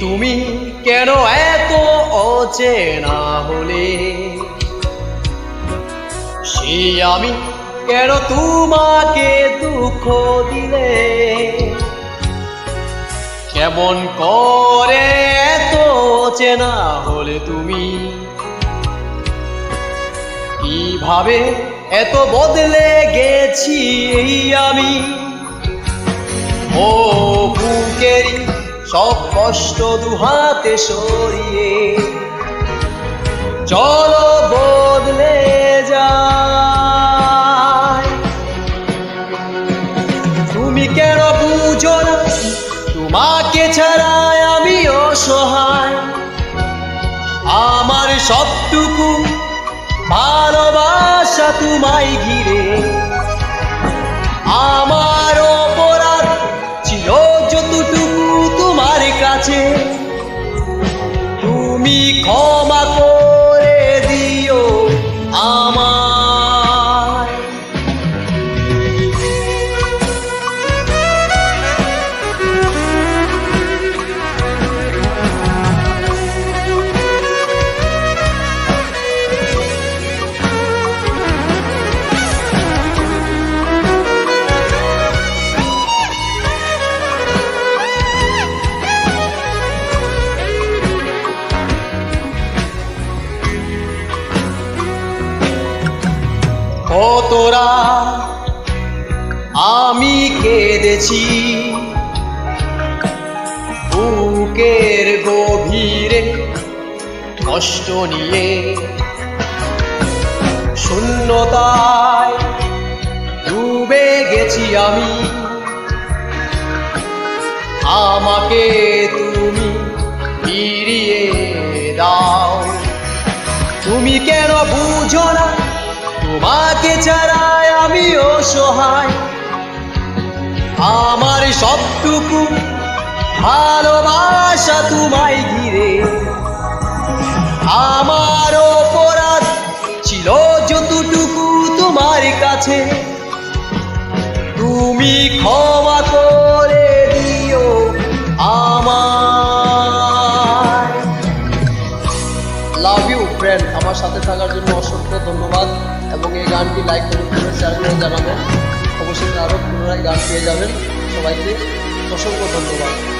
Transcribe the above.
তুমি কেন এত অচেনা হলে? সে আমি কেন তোমাকে দুঃখ দিলে? কেমন করে এত চেনা হলে তুমি? কীভাবে এত বদলে গেছি এই আমি? ও সব কষ্ট দুহাতে সরিয়ে চলো বদলে যায় তুমি কেন বুঝো না? তোমাকে ছাড়াই আমি অসহায়। আমার সবটুকু ভালোবাসা তোমায় ঘিরে। আমার কতরা আমি কেঁদেছি বুকের গভীরে কষ্ট নিয়ে। শূন্যতায় ডুবে গেছি আমি। আমাকে তুমি ফিরিয়ে দাও। তুমি কেন বুঝো তোমাকে ছাড়াই আমি অসহায় আমার সবটুকু ভালোবাসা তোমায় ঘিরে। আমার অপরাধ ছিল যতটুকু তোমার কাছে। তুমি ক্ষমা করে দিও আমার লাভ ইউ ফ্রেন্ড আমার সাথে থাকার জন্য অসংখ্য ধন্যবাদ। এবং এই গানটি লাইক করুন শেয়ার করে জানাবেন। অবশ্যই আরও পুনরায় গান পেয়ে যাবেন। সবাইকে অসংখ্য ধন্যবাদ।